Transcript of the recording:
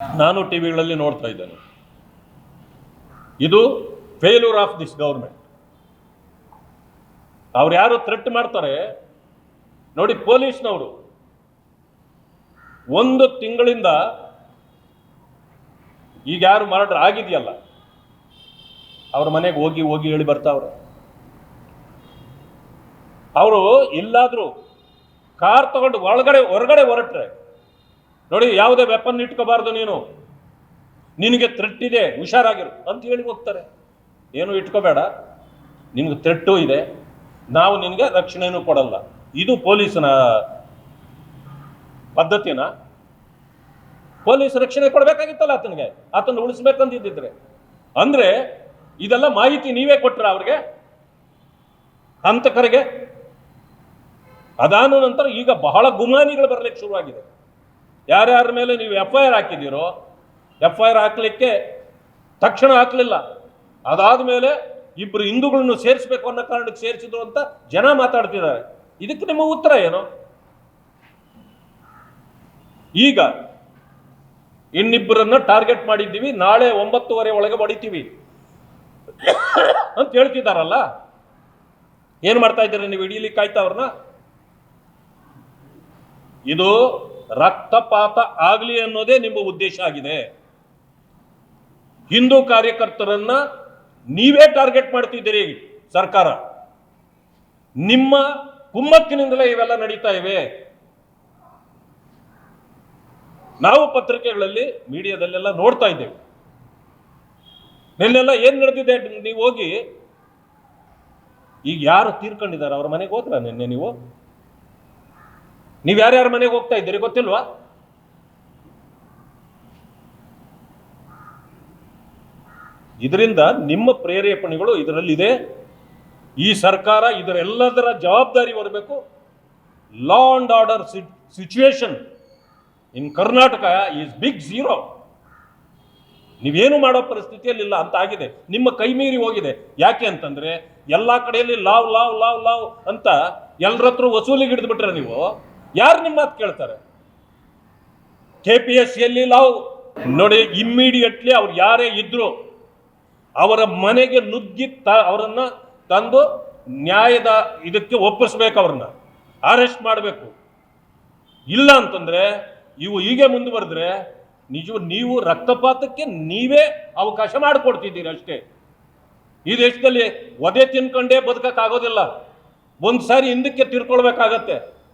ನಾನು ಟಿ ವಿಗಳಲ್ಲಿ ನೋಡ್ತಾ ಇದ್ದೇನೆ. ಇದು ಫೇಲ್ಯೂರ್ ಆಫ್ ದಿಸ್ ಗೌರ್ಮೆಂಟ್ ಅವ್ರು ಯಾರು ಥ್ರೆಟ್ ಮಾಡ್ತಾರೆ, ನೋಡಿ ಪೊಲೀಸ್ನವರು, ಒಂದು ತಿಂಗಳಿಂದ ಈಗ ಯಾರು ಮರ್ಡರ್ ಆಗಿದೆಯಲ್ಲ, ಅವ್ರ ಮನೆಗೆ ಹೋಗಿ ಹೋಗಿ ಹೇಳಿ ಬರ್ತಾವ್ರೆ. ಅವರು ಎಲ್ಲಾದರೂ ಕಾರ್ ತಗೊಂಡು ಒಳಗಡೆ ಹೊರಗಡೆ ಹೊರಟ್ರೆ ನೋಡಿ, ಯಾವುದೇ ವೆಪನ್ ಇಟ್ಕೋಬಾರ್ದು ನೀನು. ನಿನಗೆ ಥ್ರೆಟ್ ಇದೆ, ಹುಷಾರಾಗಿರು ಅಂತ ಹೇಳಿ ಹೋಗ್ತಾರೆ. ಏನು ಇಟ್ಕೋಬೇಡ. ನಿನಗೆ ಥ್ರೆಟ್ಟು ಇದೆ. ನಾವು ನಿನಗೆ ರಕ್ಷಣೆನೂ ಕೊಡಲ್ಲ. ಇದು ಪೊಲೀಸನ ಪದ್ಧತಿನ? ಪೊಲೀಸ್ ರಕ್ಷಣೆ ಕೊಡಬೇಕಾಗಿತ್ತಲ್ಲ ಆತನಿಗೆ. ಆತನ ಉಳಿಸ್ಬೇಕಂತಿದ್ದಿದ್ರೆ ಅಂದ್ರೆ, ಇದೆಲ್ಲ ಮಾಹಿತಿ ನೀವೇ ಕೊಟ್ರ ಅವ್ರಿಗೆ? ಹಂತಕರಿಗೆ? ಅದಾದ ನಂತರ ಈಗ ಬಹಳ ಗುಮಾನಿಗಳು ಬರಲಿಕ್ಕೆ ಶುರುವಾಗಿದೆ. ಯಾರ್ಯಾರ ಮೇಲೆ ನೀವು ಎಫ್ ಐ ಆರ್ ಹಾಕಿದ್ದೀರೋ ಎಫ್ ಐ ಆರ್ ಹಾಕಲಿಕ್ಕೆ ತಕ್ಷಣ ಹಾಕ್ಲಿಲ್ಲ. ಅದಾದ ಮೇಲೆ ಇಬ್ರು ಹಿಂದೂಗಳನ್ನು ಸೇರಿಸಬೇಕು ಅನ್ನೋ ಕಾರಣಕ್ಕೆ ಸೇರಿಸಿದ್ರು ಅಂತ ಜನ ಮಾತಾಡ್ತಿದ್ದಾರೆ. ಇದಕ್ಕೆ ನಿಮ್ಮ ಉತ್ತರ ಏನು? ಈಗ ಇನ್ನಿಬ್ಬರನ್ನ ಟಾರ್ಗೆಟ್ ಮಾಡಿದ್ದೀವಿ, ನಾಳೆ ಒಂಬತ್ತುವರೆ ಒಳಗೆ ಹೊಡಿತೀವಿ ಅಂತ ಹೇಳ್ತಿದ್ದಾರಲ್ಲ? ಏನ್ ಮಾಡ್ತಾ ಇದ್ದೀರಿ ನೀವು, ಇಡೀಲಿ ಕಾಯ್ತಾ ಅವ್ರನ್ನ? ಇದು ರಕ್ತಪಾತ ಆಗಲಿ ಅನ್ನೋದೇ ನಿಮ್ಮ ಉದ್ದೇಶ ಆಗಿದೆ. ಹಿಂದೂ ಕಾರ್ಯಕರ್ತರನ್ನ ನೀವೇ ಟಾರ್ಗೆಟ್ ಮಾಡ್ತಿದ್ದೀರಿ ಸರ್ಕಾರ. ನಿಮ್ಮ ಕುಮ್ಮಕ್ಕಿನಿಂದಲೇ ಇವೆಲ್ಲ ನಡೀತಾ ಇವೆ. ನಾವು ಪತ್ರಿಕೆಗಳಲ್ಲಿ ಮೀಡಿಯಾದಲ್ಲೆಲ್ಲ ನೋಡ್ತಾ ಇದ್ದೇವೆ. ನಿನ್ನೆಲ್ಲ ಏನ್ ನಡೆದಿದೆ? ನೀವು ಹೋಗಿ ಈಗ ಯಾರು ತೀರ್ಕೊಂಡಿದ್ದಾರೆ? ಅವ್ರ ಮನೆಗೆ ಹೋದ್ರ ನಿನ್ನೆ ನೀವು? ನೀವು ಯಾರ್ಯಾರ ಮನೆಗೆ ಹೋಗ್ತಾ ಇದ್ದೀರಿ ಗೊತ್ತಿಲ್ವಾ? ಇದರಿಂದ ನಿಮ್ಮ ಪ್ರೇರೇಪಣೆಗಳು ಇದರಲ್ಲಿದೆ. ಈ ಸರ್ಕಾರ ಇದರೆಲ್ಲದರ ಜವಾಬ್ದಾರಿ ಬರಬೇಕು law and order situation in Karnataka is big zero ನೀವೇನು ಮಾಡೋ ಪರಿಸ್ಥಿತಿಯಲ್ಲಿಲ್ಲ ಅಂತ ಆಗಿದೆ. ನಿಮ್ಮ ಕೈ ಮೀರಿ ಹೋಗಿದೆ. ಯಾಕೆ ಅಂತಂದ್ರೆ, ಎಲ್ಲಾ ಕಡೆಯಲ್ಲಿ ಲಾವ್ ಲಾವ್ ಲಾವ್ ಲಾವ್ ಅಂತ ಎಲ್ಲರತ್ರ ವಸೂಲಿಗೆ ಹಿಡಿದ್ಬಿಟ್ರೆ ನೀವು ಯಾರು ನಿಮ್ಮ ಮಾತು ಕೇಳ್ತಾರೆ? ಕೆ ಪಿ ಎಸ್ ಸಿಯಲ್ಲಿ ನಾವು ನೋಡಿ ಇಮ್ಮಿಡಿಯೇಟ್ಲಿ ಅವ್ರು ಯಾರೇ ಇದ್ರು ಅವರ ಮನೆಗೆ ನುಗ್ಗಿ ತ, ಅವರನ್ನ ತಂದು ನ್ಯಾಯದ ಇದಕ್ಕೆ ಒಪ್ಪಿಸ್ಬೇಕು ಅವ್ರನ್ನ. ಅರೆಸ್ಟ್ ಮಾಡಬೇಕು. ಇಲ್ಲ ಅಂತಂದ್ರೆ, ಇವು ಹೀಗೆ ಮುಂದುವರೆದ್ರೆ, ನಿಜ, ನೀವು ರಕ್ತಪಾತಕ್ಕೆ ನೀವೇ ಅವಕಾಶ ಮಾಡಿಕೊಡ್ತಿದ್ದೀರಿ ಅಷ್ಟೇ. ಈ ದೇಶದಲ್ಲಿ ಒದೆ ತಿನ್ಕೊಂಡೇ ಬದುಕಕ್ಕಾಗೋದಿಲ್ಲ. ಒಂದು ಸಾರಿ ಹಿಂದಕ್ಕೆ ತಿರ್ಕೊಳ್ಬೇಕಾಗತ್ತೆ.